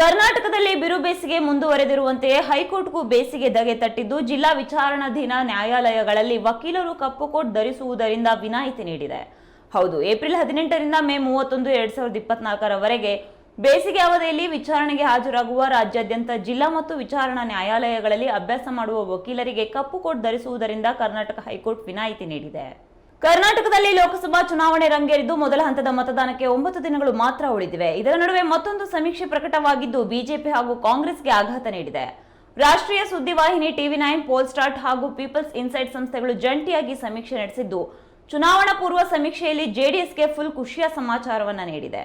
ಕರ್ನಾಟಕದಲ್ಲಿ ಬಿರು ಬೇಸಿಗೆ ಮುಂದುವರೆದಿರುವಂತೆಯೇ ಹೈಕೋರ್ಟ್ಗೂ ಬೇಸಿಗೆ ಧಗೆ ತಟ್ಟಿದ್ದು ಜಿಲ್ಲಾ ವಿಚಾರಣಾಧೀನ ನ್ಯಾಯಾಲಯಗಳಲ್ಲಿ ವಕೀಲರು ಕಪ್ಪು ಕೋಟ್ ಧರಿಸುವುದರಿಂದ ವಿನಾಯಿತಿ ನೀಡಿದೆ. ಹೌದು, ಏಪ್ರಿಲ್ ಹದಿನೆಂಟರಿಂದ ಮೇ ಮೂವತ್ತೊಂದು ಎರಡ್ ಸಾವಿರದ ಇಪ್ಪತ್ನಾಲ್ಕರವರೆಗೆ ಬೇಸಿಗೆ ಅವಧಿಯಲ್ಲಿ ವಿಚಾರಣೆಗೆ ಹಾಜರಾಗುವ ರಾಜ್ಯಾದ್ಯಂತ ಜಿಲ್ಲಾ ಮತ್ತು ವಿಚಾರಣಾ ನ್ಯಾಯಾಲಯಗಳಲ್ಲಿ ಅಭ್ಯಾಸ ಮಾಡುವ ವಕೀಲರಿಗೆ ಕಪ್ಪು ಕೋಟ್ ಧರಿಸುವುದರಿಂದ ಕರ್ನಾಟಕ ಹೈಕೋರ್ಟ್ ವಿನಾಯಿತಿ ನೀಡಿದೆ. ಕರ್ನಾಟಕದಲ್ಲಿ ಲೋಕಸಭಾ ಚುನಾವಣೆ ರಂಗೇರಿದ್ದು ಮೊದಲ ಹಂತದ ಮತದಾನಕ್ಕೆ ಒಂಬತ್ತು ದಿನಗಳು ಮಾತ್ರ ಉಳಿದಿವೆ. ಇದರ ನಡುವೆ ಮತ್ತೊಂದು ಸಮೀಕ್ಷೆ ಪ್ರಕಟವಾಗಿದ್ದು ಬಿಜೆಪಿ ಹಾಗೂ ಕಾಂಗ್ರೆಸ್ಗೆ ಆಘಾತ ನೀಡಿದೆ. ರಾಷ್ಟ್ರೀಯ ಸುದ್ದಿವಾಹಿನಿ ಟಿವಿ ನೈನ್, ಪೋಲ್ ಸ್ಟಾರ್ಟ್ ಹಾಗೂ ಪೀಪಲ್ಸ್ ಇನ್ಸೈಟ್ ಸಂಸ್ಥೆಗಳು ಜಂಟಿಯಾಗಿ ಸಮೀಕ್ಷೆ ನಡೆಸಿದ್ದು, ಚುನಾವಣಾ ಪೂರ್ವ ಸಮೀಕ್ಷೆಯಲ್ಲಿ ಜೆಡಿಎಸ್ಗೆ ಫುಲ್ ಖುಷಿಯ ಸಮಾಚಾರವನ್ನು ನೀಡಿದೆ.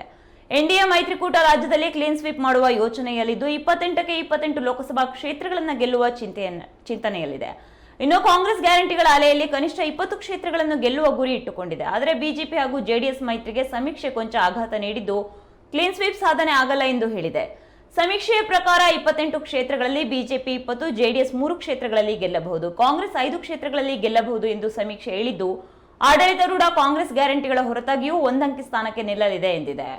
ಎನ್ಡಿಎ ಮೈತ್ರಿಕೂಟ ರಾಜ್ಯದಲ್ಲಿ ಕ್ಲೀನ್ ಸ್ವೀಪ್ ಮಾಡುವ ಯೋಚನೆಯಲ್ಲಿದ್ದು, ಇಪ್ಪತ್ತೆಂಟಕ್ಕೆ ಇಪ್ಪತ್ತೆಂಟು ಲೋಕಸಭಾ ಕ್ಷೇತ್ರಗಳನ್ನು ಗೆಲ್ಲುವ ಚಿಂತೆಯನ್ನ ಚಿಂತನೆಯಲ್ಲಿದೆ. ಇನ್ನು ಕಾಂಗ್ರೆಸ್ ಗ್ಯಾರಂಟಿಗಳ ಅಲೆಯಲ್ಲಿ ಕನಿಷ್ಠ ಇಪ್ಪತ್ತು ಕ್ಷೇತ್ರಗಳನ್ನು ಗೆಲ್ಲುವ ಗುರಿ ಇಟ್ಟುಕೊಂಡಿದೆ. ಆದರೆ ಬಿಜೆಪಿ ಹಾಗೂ ಜೆಡಿಎಸ್ ಮೈತ್ರಿಗೆ ಸಮೀಕ್ಷೆ ಕೊಂಚ ಆಘಾತ ನೀಡಿದ್ದು ಕ್ಲೀನ್ ಸ್ವೀಪ್ ಸಾಧನೆ ಆಗಲ್ಲ ಎಂದು ಹೇಳಿದೆ. ಸಮೀಕ್ಷೆಯ ಪ್ರಕಾರ ಇಪ್ಪತ್ತೆಂಟು ಕ್ಷೇತ್ರಗಳಲ್ಲಿ ಬಿಜೆಪಿ ಇಪ್ಪತ್ತು, ಜೆಡಿಎಸ್ ಮೂರು ಕ್ಷೇತ್ರಗಳಲ್ಲಿ ಗೆಲ್ಲಬಹುದು. ಕಾಂಗ್ರೆಸ್ ಐದು ಕ್ಷೇತ್ರಗಳಲ್ಲಿ ಗೆಲ್ಲಬಹುದು ಎಂದು ಸಮೀಕ್ಷೆ ಹೇಳಿದ್ದು, ಆಡಳಿತಾರೂಢ ಕಾಂಗ್ರೆಸ್ ಗ್ಯಾರಂಟಿಗಳ ಹೊರತಾಗಿಯೂ ಒಂದಂಕಿ ಸ್ಥಾನಕ್ಕೆ ನಿಲ್ಲಲಿದೆ ಎಂದಿದೆ.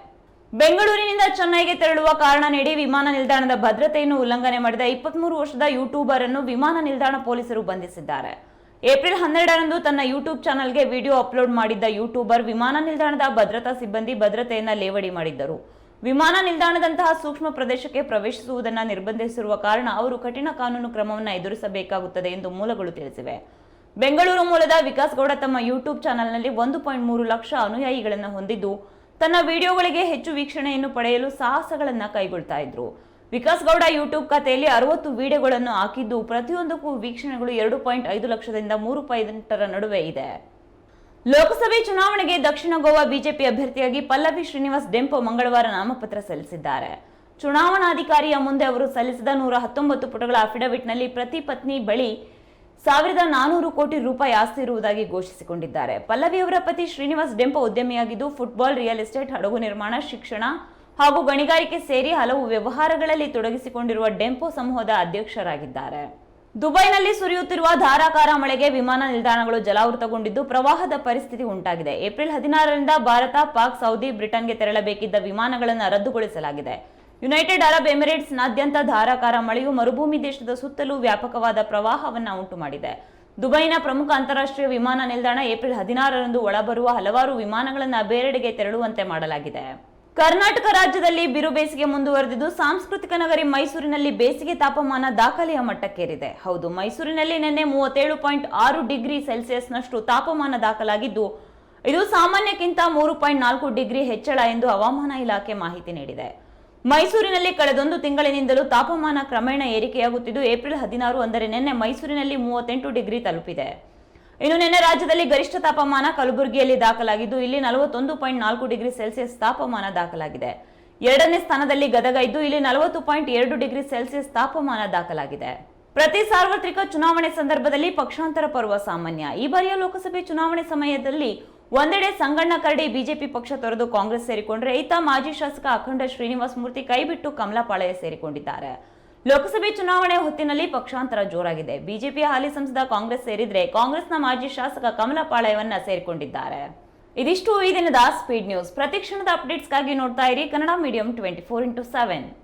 ಬೆಂಗಳೂರಿನಿಂದ ಚೆನ್ನೈಗೆ ತೆರಳುವ ಕಾರಣ ನೀಡಿ ವಿಮಾನ ನಿಲ್ದಾಣದ ಭದ್ರತೆಯನ್ನು ಉಲ್ಲಂಘನೆ ಮಾಡಿದ ಇಪ್ಪತ್ಮೂರು ವರ್ಷದ ಯೂಟ್ಯೂಬರ್ ಅನ್ನು ವಿಮಾನ ನಿಲ್ದಾಣ ಪೊಲೀಸರು ಬಂಧಿಸಿದ್ದಾರೆ. ಏಪ್ರಿಲ್ ಹನ್ನೆರಡರಂದು ತನ್ನ ಯೂಟ್ಯೂಬ್ ಚಾನೆಲ್ಗೆ ವಿಡಿಯೋ ಅಪ್ಲೋಡ್ ಮಾಡಿದ್ದ ಯೂಟ್ಯೂಬರ್ ವಿಮಾನ ನಿಲ್ದಾಣದ ಭದ್ರತಾ ಸಿಬ್ಬಂದಿ ಭದ್ರತೆಯನ್ನ ಲೇವಡಿ ಮಾಡಿದ್ದರು. ವಿಮಾನ ನಿಲ್ದಾಣದಂತಹ ಸೂಕ್ಷ್ಮ ಪ್ರದೇಶಕ್ಕೆ ಪ್ರವೇಶಿಸುವುದನ್ನು ನಿರ್ಬಂಧಿಸಿರುವ ಕಾರಣ ಅವರು ಕಠಿಣ ಕಾನೂನು ಕ್ರಮವನ್ನು ಎದುರಿಸಬೇಕಾಗುತ್ತದೆ ಎಂದು ಮೂಲಗಳು ತಿಳಿಸಿವೆ. ಬೆಂಗಳೂರು ಮೂಲದ ವಿಕಾಸ್ ಗೌಡ ತಮ್ಮ ಯೂಟ್ಯೂಬ್ ಚಾನೆಲ್ನಲ್ಲಿ ಒಂದು ಪಾಯಿಂಟ್ ಮೂರು ಲಕ್ಷ ಅನುಯಾಯಿಗಳನ್ನು ಹೊಂದಿದ್ದು ತನ್ನ ವಿಡಿಯೋಗಳಿಗೆ ಹೆಚ್ಚು ವೀಕ್ಷಣೆಯನ್ನು ಪಡೆಯಲು ಸಾಹಸಗಳನ್ನು ಕೈಗೊಳ್ತಾ ಇದ್ರು. ವಿಕಾಸ್ ಗೌಡ ಯೂಟ್ಯೂಬ್ ಖಾತೆಯಲ್ಲಿ ಅರವತ್ತು ವಿಡಿಯೋಗಳನ್ನು ಹಾಕಿದ್ದು ಪ್ರತಿಯೊಂದಕ್ಕೂ ವೀಕ್ಷಣೆಗಳು ಎರಡು ಪಾಯಿಂಟ್ ಐದು ಲಕ್ಷದಿಂದ ಮೂರು ಪಾಯಿಂಟರ ನಡುವೆ ಇದೆ. ಲೋಕಸಭೆ ಚುನಾವಣೆಗೆ ದಕ್ಷಿಣ ಗೋವಾ ಬಿಜೆಪಿ ಅಭ್ಯರ್ಥಿಯಾಗಿ ಪಲ್ಲವಿ ಶ್ರೀನಿವಾಸ್ ಡೆಂಪೋ ಮಂಗಳವಾರ ನಾಮಪತ್ರ ಸಲ್ಲಿಸಿದ್ದಾರೆ. ಚುನಾವಣಾಧಿಕಾರಿಯ ಮುಂದೆ ಅವರು ಸಲ್ಲಿಸಿದ ನೂರ ಹತ್ತೊಂಬತ್ತು ಪುಟಗಳ ಅಫಿಡವಿಟ್ನಲ್ಲಿ ಪ್ರತಿ ಪತ್ನಿ ಬಳಿ ಸಾವಿರದ ನಾನೂರು ಕೋಟಿ ರೂಪಾಯಿ ಆಸ್ತಿ ಇರುವುದಾಗಿ ಘೋಷಿಸಿಕೊಂಡಿದ್ದಾರೆ. ಪಲ್ಲವಿ ಅವರ ಪತಿ ಶ್ರೀನಿವಾಸ್ ಡೆಂಪ ಉದ್ಯಮಿಯಾಗಿದ್ದು, ಫುಟ್ಬಾಲ್, ರಿಯಲ್ ಎಸ್ಟೇಟ್, ಹಡಗು ನಿರ್ಮಾಣ, ಶಿಕ್ಷಣ ಹಾಗೂ ಗಣಿಗಾರಿಕೆ ಸೇರಿ ಹಲವು ವ್ಯವಹಾರಗಳಲ್ಲಿ ತೊಡಗಿಸಿಕೊಂಡಿರುವ ಡೆಂಪೋ ಸಮೂಹದ ಅಧ್ಯಕ್ಷರಾಗಿದ್ದಾರೆ. ದುಬೈನಲ್ಲಿ ಸುರಿಯುತ್ತಿರುವ ಧಾರಾಕಾರ ಮಳೆಗೆ ವಿಮಾನ ನಿಲ್ದಾಣಗಳು ಜಲಾವೃತಗೊಂಡಿದ್ದು, ಪ್ರವಾಹದ ಪರಿಸ್ಥಿತಿ ಉಂಟಾಗಿದೆ. ಏಪ್ರಿಲ್ ಹದಿನಾರರಿಂದ ಭಾರತ, ಪಾಕ್, ಸೌದಿ, ಬ್ರಿಟನ್ಗೆ ತೆರಳಬೇಕಿದ್ದ ವಿಮಾನಗಳನ್ನು ರದ್ದುಗೊಳಿಸಲಾಗಿದೆ. ಯುನೈಟೆಡ್ ಅರಬ್ ಎಮಿರೇಟ್ಸ್ನಾದ್ಯಂತ ಧಾರಾಕಾರ ಮಳೆಯು ಮರುಭೂಮಿ ದೇಶದ ಸುತ್ತಲೂ ವ್ಯಾಪಕವಾದ ಪ್ರವಾಹವನ್ನು ಉಂಟು ಮಾಡಿದೆ. ದುಬೈನ ಪ್ರಮುಖ ಅಂತಾರಾಷ್ಟ್ರೀಯ ವಿಮಾನ ನಿಲ್ದಾಣ ಏಪ್ರಿಲ್ ಹದಿನಾರರಂದು ಒಳಬರುವ ಹಲವಾರು ವಿಮಾನಗಳನ್ನು ಬೇರೆಡೆಗೆ ತೆರಳುವಂತೆ ಮಾಡಲಾಗಿದೆ. ಕರ್ನಾಟಕ ರಾಜ್ಯದಲ್ಲಿ ಬಿರು ಬೇಸಿಗೆ ಮುಂದುವರೆದಿದ್ದು ಸಾಂಸ್ಕೃತಿಕ ನಗರಿ ಮೈಸೂರಿನಲ್ಲಿ ಬೇಸಿಗೆ ತಾಪಮಾನ ದಾಖಲೆಯ ಮಟ್ಟಕ್ಕೇರಿದೆ. ಹೌದು, ಮೈಸೂರಿನಲ್ಲಿ ನಿನ್ನೆ ಮೂವತ್ತೇಳು ಪಾಯಿಂಟ್ ಆರು ಡಿಗ್ರಿ ಸೆಲ್ಸಿಯಸ್ನಷ್ಟು ತಾಪಮಾನ ದಾಖಲಾಗಿದ್ದು, ಇದು ಸಾಮಾನ್ಯಕ್ಕಿಂತ ಮೂರು ಪಾಯಿಂಟ್ ನಾಲ್ಕು ಡಿಗ್ರಿ ಹೆಚ್ಚಳ ಎಂದು ಹವಾಮಾನ ಇಲಾಖೆ ಮಾಹಿತಿ ನೀಡಿದೆ. ಮೈಸೂರಿನಲ್ಲಿ ಕಳೆದೊಂದು ತಿಂಗಳಿನಿಂದಲೂ ತಾಪಮಾನ ಕ್ರಮೇಣ ಏರಿಕೆಯಾಗುತ್ತಿದ್ದು, ಏಪ್ರಿಲ್ ಹದಿನಾರು ಅಂದರೆ ನಿನ್ನೆ ಮೈಸೂರಿನಲ್ಲಿ ಮೂವತ್ತೆಂಟು ಡಿಗ್ರಿ ತಲುಪಿದೆ. ಇನ್ನು ನಿನ್ನೆ ರಾಜ್ಯದಲ್ಲಿ ಗರಿಷ್ಠ ತಾಪಮಾನ ಕಲಬುರಗಿಯಲ್ಲಿ ದಾಖಲಾಗಿದ್ದು, ಇಲ್ಲಿ ನಲವತ್ತೊಂದು ಪಾಯಿಂಟ್ ನಾಲ್ಕು ಡಿಗ್ರಿ ಸೆಲ್ಸಿಯಸ್ ತಾಪಮಾನ ದಾಖಲಾಗಿದೆ. ಎರಡನೇ ಸ್ಥಾನದಲ್ಲಿ ಗದಗ ಇದ್ದು ಇಲ್ಲಿ ನಲವತ್ತು ಪಾಯಿಂಟ್ ಎರಡು ಡಿಗ್ರಿ ಸೆಲ್ಸಿಯಸ್ ತಾಪಮಾನ ದಾಖಲಾಗಿದೆ. ಪ್ರತಿ ಸಾರ್ವತ್ರಿಕ ಚುನಾವಣೆ ಸಂದರ್ಭದಲ್ಲಿ ಪಕ್ಷಾಂತರ ಪರ್ವ ಸಾಮಾನ್ಯ. ಈ ಬಾರಿಯ ಲೋಕಸಭೆ ಚುನಾವಣೆ ಸಮಯದಲ್ಲಿ ಒಂದೆಡೆ ಸಂಗಣ್ಣ ಕರಡಿ ಬಿಜೆಪಿ ಪಕ್ಷ ತೊರೆದು ಕಾಂಗ್ರೆಸ್ ಸೇರಿಕೊಂಡ್ರೆ ಈತ ಮಾಜಿ ಶಾಸಕ ಅಖಂಡ ಶ್ರೀನಿವಾಸ ಮೂರ್ತಿ ಕೈಬಿಟ್ಟು ಕಮಲಪಾಳ್ಯ ಸೇರಿಕೊಂಡಿದ್ದಾರೆ. ಲೋಕಸಭೆ ಚುನಾವಣೆ ಹೊತ್ತಿನಲ್ಲಿ ಪಕ್ಷಾಂತರ ಜೋರಾಗಿದೆ. ಬಿಜೆಪಿ ಹಾಲಿ ಸಂಸದ ಕಾಂಗ್ರೆಸ್ ಸೇರಿದ್ರೆ ಕಾಂಗ್ರೆಸ್ನ ಮಾಜಿ ಶಾಸಕ ಕಮಲಪಾಳ್ಯವನ್ನ ಸೇರಿಕೊಂಡಿದ್ದಾರೆ. ಇದಿಷ್ಟು ಈ ದಿನದ ಸ್ಪೀಡ್ ನ್ಯೂಸ್ ಪ್ರತಿಕ್ಷಣದ ಅಪ್ಡೇಟ್ಸ್ಗಾಗಿ ನೋಡ್ತಾ ಇರಿ Kannada medium twenty four into seven